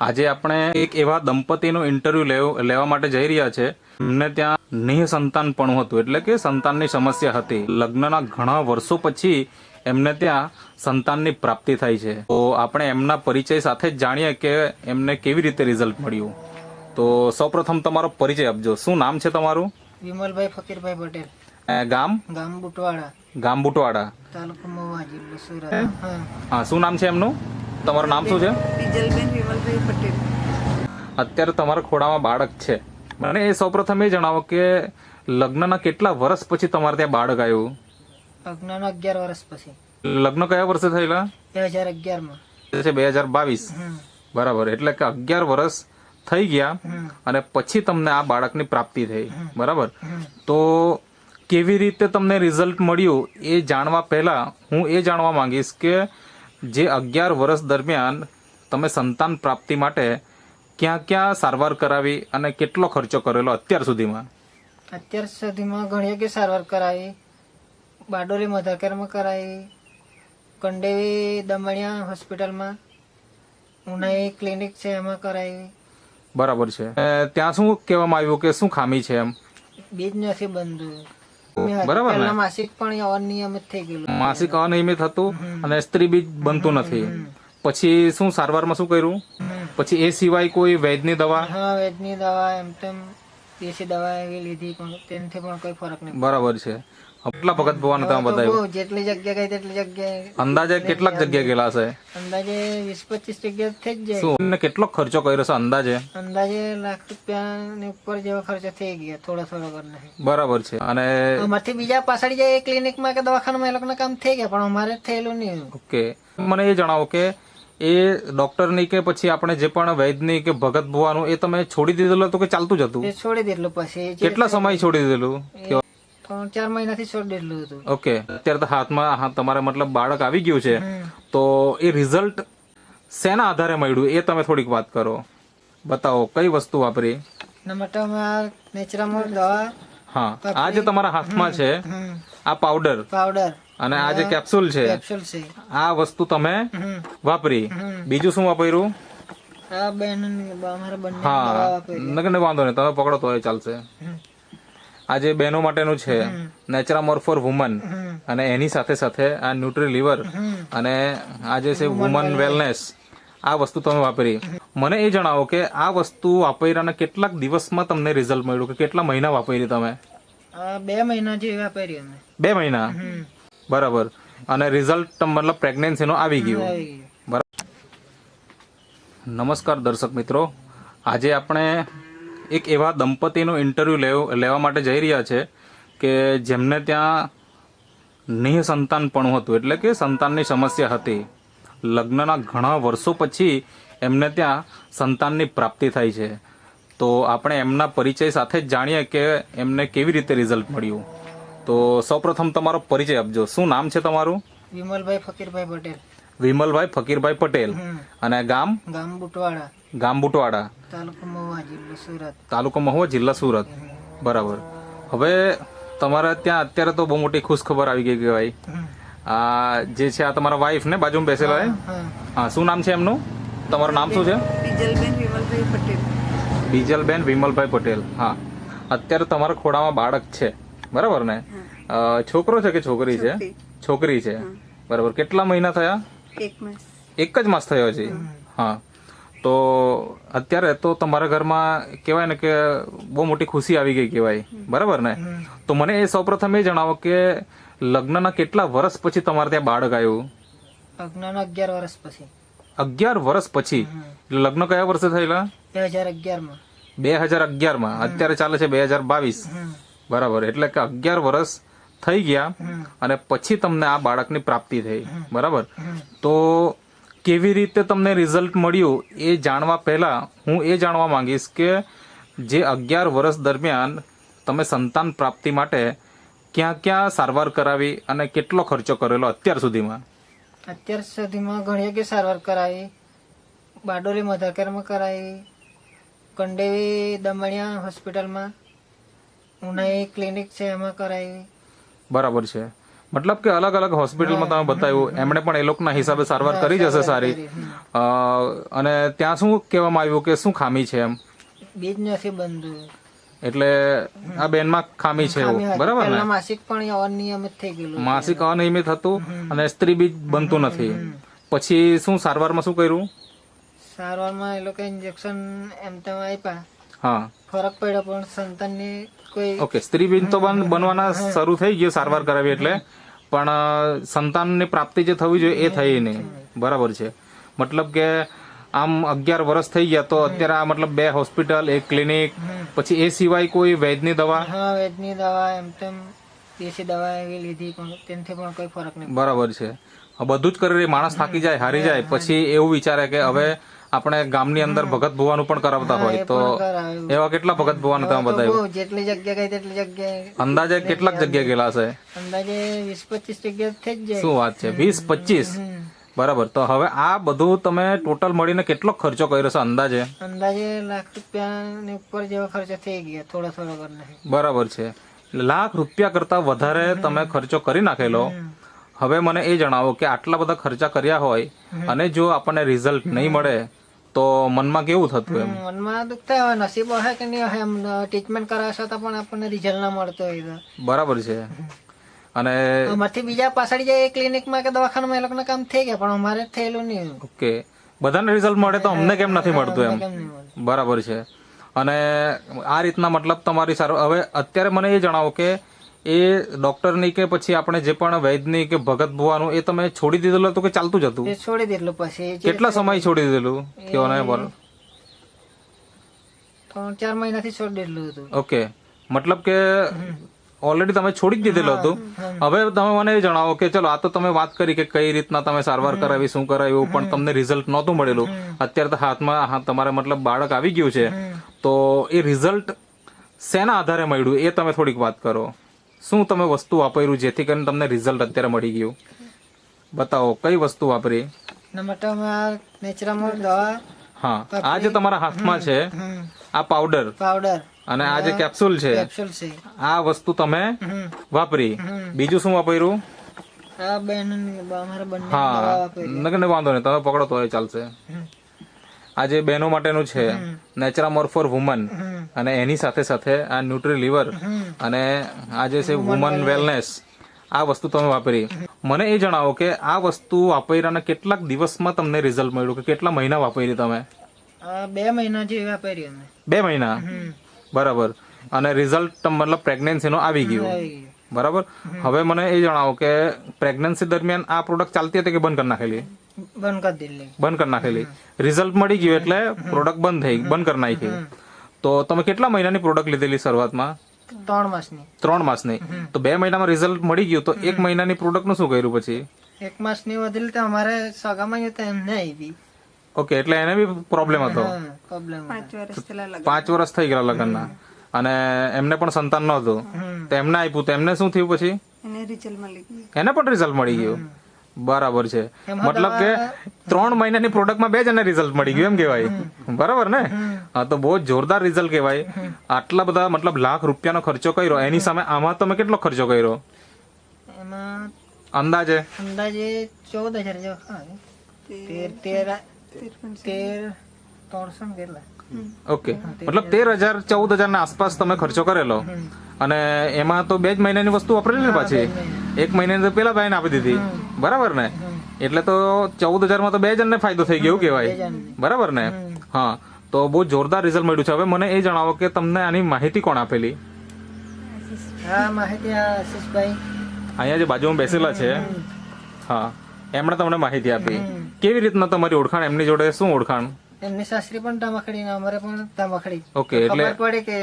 આજે આપણે એક એવા દંપતીનું ઇન્ટરવ્યુ લેવા માટે જઈ રહ્યા છે. એમને ત્યાં નિહ પણ હતું એટલે કે સંતાનની સમસ્યા હતી. લગ્નના ઘણા વર્ષો પછી એમને ત્યાં સંતાનની પ્રાપ્તિ થઈ છે. તો આપણે એમના પરિચય સાથે જ જાણીએ કે એમને કેવી રીતે રિઝલ્ટ મળ્યું. તો સૌપ્રથમ તમારો પરિચય આપજો. શું નામ છે તમારું? વિમલભાઈ ફકીરભાઈ પટેલ. ગામ? ગામ બુટવાડા. ગામ બુટવાડા. તાલુકો મોવા જિલ્લો સુરત. હા શું નામ છે એમનું? તમારું નામ શું છે? બીજલબેન વિમલભાઈ પટેલ. અત્યારે તમારા ખોડામાં બાળક છે. મને એ સૌપ્રથમ એ જણાવો કે લગ્નના કેટલા વર્ષ પછી તમારે ત્યાં બાળક આવ્યું? અજ્ઞાન અગિયાર વર્ષ પછી. લગ્ન કયા વર્ષે થયેલા? બે હજાર અગિયારમાં. છે બે હજાર બાવીસ. બરાબર. એટલે કે અગિયાર વર્ષ થઈ ગયા અને પછી તમને આ બાળકની પ્રાપ્તિ થઈ. બરાબર? તો કેવી રીતે તમને રિઝલ્ટ મળ્યું એ જાણવા પહેલા હું એ જાણવા માંગીશ કે જે અગિયાર વર્ષ દરમિયાન તમે સંતાન પ્રાપ્તિ માટે ક્યાં ક્યાં સારવાર કરાવી અને કેટલો ખર્ચો કરેલો અત્યાર સુધીમાં? અત્યાર સુધીમાં ઘણી કે સારવાર કરાવી બારડોલી મધાકેરમાં કરાવી કંડેવી દમણિયા હોસ્પિટલમાં ઉનાઈ ક્લિનિક છે એમાં કરાવી. બરાબર છે. ત્યાં શું કહેવામાં આવ્યું કે શું ખામી છે એમ? બીજ નથી બંધું બરાબર ને? માસિક પણ અનિયમિત થઈ ગયેલું. માસિક અનિયમિત હતું અને સ્ત્રી બીજ બનતું નથી. પછી શું સારવારમાં શું કર્યું? પછી એ સિવાય કોઈ વૈદની દવા? હા વૈદની દવા એમ તેમ દેશી દવા એવી લીધી પણ તેનાથી પણ કોઈ ફરક નહીં બરાબર છે. કેટલા વખત ભગવાન તમે બતાવ્યું જેટલી જગ્યા ગઈ તેટલી જગ્યાએ અંદાજે કેટલાક જગ્યા ગયેલા છે અંદાજે વીસ પચીસ જગ્યા થઈ જ જાય. શું કેટલો ખર્ચો કર્યો છે અંદાજે? અંદાજે લાખ રૂપિયા ની ઉપર જેવો ખર્ચો થઈ ગયા થોડો થોડો કરીને. બરાબર છે. અને અમારથી બીજા પાછળ જાય ક્લિનિકમાં કે દવાખાનામાં એ લોકોના કામ થઈ ગયા પણ અમારે થયેલું નહીં ઓકે. મને એ જણાવો કે એ ડોક્ટરની કે પછી આપણે જે પણ વૈદની કે ભગત ભુવાનું એ તમે છોડી દીધેલું હતું કે ચાલતું જ હતું? છોડી દીધેલું પછી. કેટલા સમય છોડી દીધેલું? ત્રણ ચાર મહિનાથી છોડી દીધેલું હતું. ઓકે. અત્યારે તો હાથમાં તમારે મતલબ બાળક આવી ગયું છે. તો એ રિઝલ્ટ શેના આધારે મળ્યું? એ તમે થોડીક વાત કરો. બતાવો કઈ વસ્તુ વાપરી? નમટામાં માટે નેચરામોલ દવા હા. આ જે તમારા હાથમાં છે આ પાવડર પાવડર અને આ જે કેપ્સ્યુલ છે કેપ્સ્યુલ છે. આ વસ્તુ તમે વાપરી. બીજું શું વાપર્યું? હા બેન અમારા બંને હા. નગને વાંધો નહીં. તમે પકડો તો એ ચાલશે. આ જે બહેનો માટેનું છે નેચરામોર ફોર વુમન. અને એની સાથે સાથે આ ન્યુટ્રી લિવર અને આ જે છે વુમન વેલનેસ. આ વસ્તુ તમે વાપરી. મને એ જણાવો કે આ વસ્તુ વાપર્યાના કેટલાક દિવસમાં તમને રિઝલ્ટ મળ્યું કે કેટલા મહિના વાપરી તમે? બે મહિના જે વાપરી અમે. બે મહિના? બરાબર. અને રિઝલ્ટ મતલબ પ્રેગ્નન્સીનો આવી ગયો. બરાબર નમસ્કાર દર્શક મિત્રો. આજે આપણે એક એવા દંપતીનું ઇન્ટરવ્યુ લેવા માટે જઈ રહ્યા છે કે જેમને ત્યાં નિહ સંતાનપણું હતું. એટલે કે સંતાનની સમસ્યા હતી. લગ્નના ઘણા વર્ષો પછી એમને ત્યાં સંતાનની પ્રાપ્તિ થઈ છે. તો આપણે એમના પરિચય સાથે જ જાણીએ કે એમને કેવી રીતે રિઝલ્ટ મળ્યું. તો સૌપ્રથમ તમારો પરિચય આપજો. શું નામ છે તમારું? વિમલભાઈ ફકીરભાઈ પટેલ. વિમલભાઈ ફકીરભાઈ પટેલ. અને ગામ? ગામ બુટવાડા. ગામ બુટવાડા તાલુકો મહુવા જિલ્લો સુરત. તાલુકો મહુવા જિલ્લા સુરત. બરાબર. હવે તમારે ત્યાં અત્યારે તો બહુ મોટી ખુશ ખબર આવી ગઈ કે ભાઈ આ જે છે આ તમારા વાઈફ ને બાજુમાં બેસેલા? હા? હા શું નામ છે એમનું? તમારું નામ શું છે? બીજલબેન વિમલભાઈ પટેલ. બીજલબેન વિમલભાઈ પટેલ. હા. અત્યારે તમારા ખોડામાં બાળક છે. બરાબર ને? છોકરો છે કે છોકરી છે? છોકરી. છે. બરાબર. કેટલા મહિના થયા? એક એક જ માસ થયો છે હા. તો અત્યારે તો તમારા ઘરમાં કહેવાય ને કે બહુ મોટી ખુશી આવી ગઈ કહેવાય. બરાબર ને? તો મને એ સૌપ્રથમ એ જણાવો કે લગ્નના કેટલા વર્ષ પછી તમારે ત્યાં બાળક આવ્યું? લગ્નના અગિયાર વર્ષ પછી. અગિયાર વર્ષ પછી? લગ્ન કયા વર્ષે થયેલા? બે હજાર અગિયારમાં. બે હજાર અગિયારમાં. અત્યારે ચાલે છે બે હજાર બાવીસ. બરાબર. એટલે કે અગિયાર વર્ષ થઈ ગયા અને પછી તમને આ બાળકની પ્રાપ્તિ થઈ. બરાબર? તો કેવી રીતે તમને રિઝલ્ટ મળ્યું એ જાણવા પહેલાં હું એ જાણવા માંગીશ કે જે અગિયાર વર્ષ દરમિયાન તમે સંતાન પ્રાપ્તિ માટે ક્યાં ક્યાં સારવાર કરાવી અને કેટલો ખર્ચો કરેલો અત્યાર સુધીમાં? અત્યાર સુધીમાં ઘણી કે સારવાર કરાવી બારડોલી મધાકેરમાં કરાવી કંડેવી દમણિયા હોસ્પિટલમાં ઉનાઈ ક્લિનિક છે એમાં કરાવી. બરાબર છે. મતલબ કે અલગ અલગ હોસ્પિટલમાં તમે બતાવ્યું એમણે પણ એ લોકોના હિસાબે સારવાર કરી જશે સારી. અને ત્યાં શું કહેવામાં આવ્યું કે શું ખામી છે એમ? બીજ નથી એટલે આ બેનમાં ખામી છે એવું બરાબર ને? માસિક પણ અનિયમિત થઈ ગયેલું માસિક અનિયમિત હતું અને સ્ત્રી બીજ બનતું નથી. પછી શું સારવારમાં શું કર્યું? સારવારમાં એ લોકો ઇન્જેક્શન એમ તેમ આપ્યા. હા. ફરક પડ્યો પણ સંતાનની ઓકે સ્ત્રી બીજ તો બન- બનવાના શરૂ થઈ ગયું સારવાર કરાવી એટલે. પણ સંતાનની પ્રાપ્તિ જે થવી જોઈએ એ થઈ નહીં. બરાબર છે. મતલબ કે આમ અગિયાર વર્ષ થઈ ગયા તો અત્યારે આ મતલબ બે હોસ્પિટલ એક ક્લિનિક પછી એ સિવાય કોઈ વૈદની દવા? હા વેદની દવા એમ તેમ દેશી દવા એવી લીધી પણ તેનાથી પણ કોઈ ફરક નહીં બરાબર છે. બધું જ કરી રહી માણસ થાકી જાય હારી જાય પછી એવું વિચારે કે હવે આપણે ગામની અંદર ભગત ભુવાનું પણ કરાવતા હોય તો એવા કેટલા ભગત ભુવાનું તમે બધા જેટલી જગ્યા ગઈ તેટલી જગ્યાએ અંદાજે કેટલાક જગ્યાએ ગયેલા છે અંદાજે વીસ પચીસ જગ્યા થઈ જાય. શું વાત છે? વીસ પચીસ બરાબર. તો હવે આ બધું તમે ટોટલ મળીને કેટલો ખર્ચો કર્યો છે અંદાજે? અંદાજે લાખ રૂપિયાની ઉપર જેવો ખર્ચો થઈ ગયો થોડો થોડો કરીને બરાબર છે. લાખ રૂપિયા કરતા વધારે તમે ખર્ચો કરી નાખેલો. હવે મને એ જણાવો કે આટલા બધા ખર્ચા કર્યા હોય અને જો આપણને રિઝલ્ટ નહીં મળે તો મનમાં કેવું થતું એમ? મનમાં દુઃખ થાય નસીબ હોય કે નહીં હોય એમ ટ્રીટમેન્ટ કરાવે છતાં પણ આપણને રિઝલ્ટ ના મળતો હોય તો. બરાબર છે. અને અમારથી બીજા પાછળ જાય ક્લિનિકમાં કે દવાખાનામાં એ લોકોના કામ થઈ ગયા પણ અમારે થયેલું નહીં. ઓકે. બધાને રિઝલ્ટ મળે તો અમને કેમ નથી મળતું એમ? બરાબર છે. અને આ રીતના મતલબ તમારી સારું હવે અત્યારે મને એ જણાવો કે એ ડોક્ટરની કે પછી આપણે જે પણ વૈદની કે ભગત ભુવાનું એ તમે છોડી દીધેલું હતું કે ચાલતું જ હતું? છોડી દીધેલું પછી કેટલા સમય છોડી દીધેલું? કયો ને બોલો ત્રણ ચાર મહિનાથી છોડી દીધેલું હતું. ઓકે. મતલબ કે ઓલરેડી તમે છોડી જ દીધેલું હતું. હવે તમે મને એ જણાવો કે ચલો આ તો તમે વાત કરી કે કઈ રીતના તમે સારવાર કરાવી શું કરાવ્યું પણ તમને રિઝલ્ટ નહોતું મળેલું. અત્યારે તો હાથમાં તમારે મતલબ બાળક આવી ગયું છે. તો એ રિઝલ્ટ શેના આધારે મળ્યું? એ તમે થોડીક વાત કરો. શું તમે વસ્તુ વાપર્યું જેથી કરીને તમને રિઝલ્ટ અત્યારે મળી ગયું? બતાવો કઈ વસ્તુ વાપરી? હા આ જે તમારા હાથમાં છે આ પાવડર પાવડર અને આ જે કેપ્સ્યુલ છે આ વસ્તુ તમે વાપરી. બીજું શું વાપર્યું? હા વાંધો નહીં તમે પકડો તો ચાલશે. આ જે બહેનો માટેનું છે નેચરામોર ફોર વુમન અને એની સાથે સાથે આ ન્યુટ્રી લિવર અને આ જે છે વુમન વેલનેસ આ વસ્તુ તમે વાપરી. મને એ જણાવો કે આ વસ્તુ વાપર્યાના કેટલાક દિવસમાં તમને રિઝલ્ટ મળ્યું કે કેટલા મહિના વાપરી તમે? બે મહિના જે વાપરી અમે. બે મહિના? બરાબર. અને રિઝલ્ટ મતલબ પ્રેગ્નન્સીનો આવી ગયો. આવી ગયું. બરાબર? હવે મને એ જણાવો કે પ્રેગ્નન્સી દરમિયાન આ પ્રોડક્ટ ચાલતી હતી કે બંધ કરી નાખેલી? બંધ કરી દીધેલી. બંધ કરી નાખેલી. રિઝલ્ટ મળી ગયું એટલે પ્રોડક્ટ બંધ થઈ બંધ કરી નાખી. તો તમે કેટલા મહિનાની પ્રોડક્ટ લીધેલી શરૂઆતમાં? ત્રણ માસની. ત્રણ માસની. તો બે મહિનામાં રિઝલ્ટ મળી ગયું તો એક મહિનાની પ્રોડક્ટનું શું કર્યું પછી? એક માસની વધેલી તો અમારે સગામાં હતા એમને આવી ઓકે એટલે એને બી પ્રોબ્લેમ હતો. પાંચ વર્ષ થઈ ગયા લગ્નના. અને એમને પણ સંતાન નહોતું. તો એમને આપ્યું તો એમને શું થયું પછી? એને પણ રિઝલ્ટ મળી ગયું. બરાબર છે. મતલબ કે ત્રણ મહિનાની પ્રોડક્ટમાં બે જણને રિઝલ્ટ મળી ગયું એમ કહેવાય. બરાબર ને? હા તો બહુ જોરદાર રિઝલ્ટ કહેવાય. આટલા બધા મતલબ લાખ રૂપિયાનો ખર્ચો કર્યો. એની સામે આમાં તમે કેટલો ખર્ચો કર્યો? અંદાજે? અંદાજે ચૌદ હજાર જેવો. તેર તેર તેર ત્રણસો કેટલા? ઓકે મતલબ તેર હજાર ચૌદ હજાર ના આસપાસ તમે ખર્ચો કરેલો. અને એમાં તો બે જ મહિનાની વસ્તુ વાપરેલી ને પાછી? એક મહિનાની તો પેલા ભાઈને આપી દીધી. બરાબર ને? એટલે તો ચૌદ હજારમાં તો બે જણને ફાયદો થઈ ગયો કેવાય કહેવાય. બરાબર ને? હા. તો બહુ જોરદાર રિઝલ્ટ મળ્યું છે. હવે મને એ જણાવો કે તમને આની માહિતી કોણ આપેલી? અહીંયા જે બાજુમાં બેસેલા છે. હા. એમણે તમને માહિતી આપી. કેવી રીતના તમારી ઓળખાણ? એમની જોડે શું ઓળખાણ? એમની સાસરી પણ તામાખડી ને અમારે પણ તામાખડી ઓકે એટલે ખબર પડે કે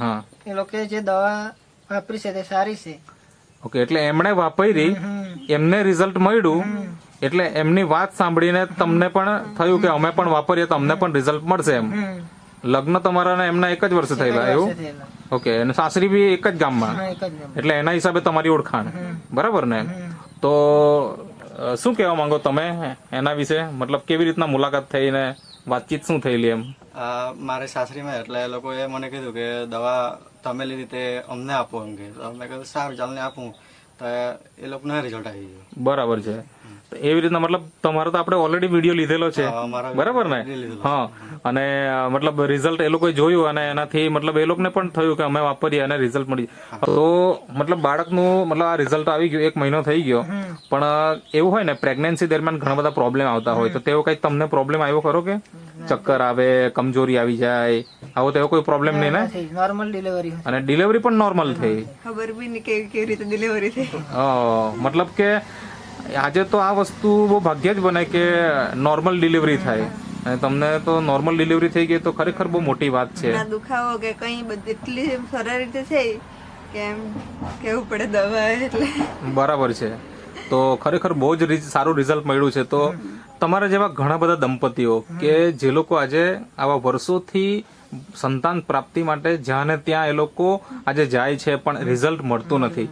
હા. એ લોકો જે દવા વાપરી છે તે સારી છે. ઓકે એટલે એમણે વાપરી એમને રિઝલ્ટ મળ્યું એટલે એમની વાત સાંભળીને તમને પણ થયું કે અમે પણ વાપરીએ તો અમને પણ રિઝલ્ટ મળશે એમ. લગ્ન તમારા ને એમના એક જ વર્ષે થયેલા એવું? ઓકે અને સાસરી બી એક જ ગામમાં. એટલે એના હિસાબે તમારી ઓળખાણ. બરાબર ને? તો શું કહેવા માંગો તમે એના વિશે? મતલબ કેવી રીતના મુલાકાત થઈ ને વાતચીત શું થયેલી એમ? મારે સાસરીમાં એટલે એ લોકોએ મને કીધું કે દવા તમે લીધી તે અમને આપો એમ કે. મેં કીધું સારું ચાલને આપું. તો એ લોકોને રિઝલ્ટ આવી ગયું. બરાબર છે. એવી રીતના મતલબ તમારો તો આપણે ઓલરેડી વીડિયો લીધેલો છે. બરાબર ને? હા. અને મતલબ રિઝલ્ટ એ લોકોએ જોયું અને એનાથી મતલબ એ લોકોને પણ થયું કે અમે વાપરીએ અને રિઝલ્ટ મળી. તો મતલબ બાળકનું મતલબ આ રિઝલ્ટ આવી ગયું એક મહિનો થઈ ગયો. પણ એવું હોય ને પ્રેગ્નન્સી દરમિયાન ઘણા બધા પ્રોબ્લેમ આવતા હોય. તો તેવો કઈ તમને પ્રોબ્લેમ આવ્યો ખરો કે? ચક્કર આવે કમજોરી આવી જાય આવો તો એવો કોઈ પ્રોબ્લેમ નહીં ને? નોર્મલ ડિલિવરી અને ડિલિવરી પણ નોર્મલ થઈ. ખબર બી નહીં કેવી કેવી રીતે ડિલિવરી થઈ. મતલબ કે આજે તો આ વસ્તુ બહુ ભાગ્ય જ બને કે નોર્મલ ડિલિવરી થાય. અને તમને તો નોર્મલ ડિલિવરી થઈ ગઈ તો ખરેખર બહુ મોટી વાત છે. ના દુખાવો કે કઈ બધી એટલી સરળ રીતે થઈ કેમ કેવું પડે દવા એટલે. બરાબર છે. તો ખરેખર બહુ જ સારું રિઝલ્ટ મળ્યું છે. તો તમારા જેવા ઘણા બધા દંપતીઓ કે જે લોકો આજે આવા વર્ષોથી સંતાન પ્રાપ્તિ માટે જ્યાં ને ત્યાં એ લોકો આજે જાય છે પણ રિઝલ્ટ મળતું નથી.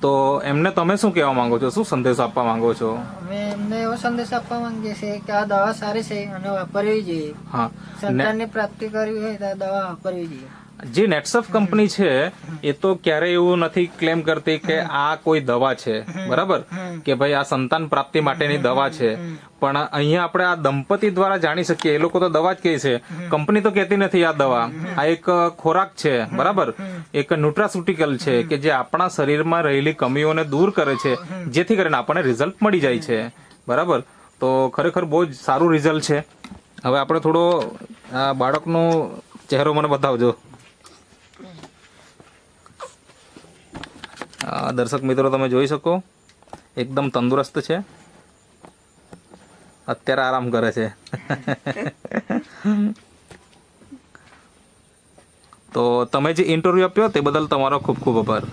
તો એમને તમે શું કહેવા માંગો છો? શું સંદેશો આપવા માંગો છો? અમે એમને એવો સંદેશ આપવા માંગીએ છીએ કે આ દવા સારી છે અને વાપરવી જોઈએ. હા. સંતાનની પ્રાપ્તિ કરવી હોય તો આ દવા વાપરવી જોઈએ. જે નેટસફ કંપની છે, એ તો ક્યારેય એવું નથી ક્લેમ કરતી કે આ કોઈ દવા છે. બરાબર? કે ભાઈ આ સંતાન પ્રાપ્તિ માટેની દવા છે. પણ અહીંયા આપણે આ દંપતી દ્વારા જાણી શકીએ. એ લોકો તો દવા જ કહે છે. કંપની તો કહેતી નથી આ દવા. આ એક ખોરાક છે. બરાબર? એક ન્યુટ્રાસ્યુટિકલ છે કે જે આપણા શરીરમાં રહેલી કમીઓને દૂર કરે છે. જેથી કરીને આપણને રિઝલ્ટ મળી જાય છે. બરાબર? તો ખરેખર બહુ જ સારું રિઝલ્ટ છે. હવે આપણે થોડો બાળકનો ચહેરો મને બતાવજો. દર્શક મિત્રો તમે જોઈ શકો, એકદમ તંદુરસ્ત છે. અત્યારે આરામ કરે છે. તો તમે જે ઇન્ટરવ્યુ આપ્યો તે બદલ તમારો ખૂબ ખૂબ આભાર.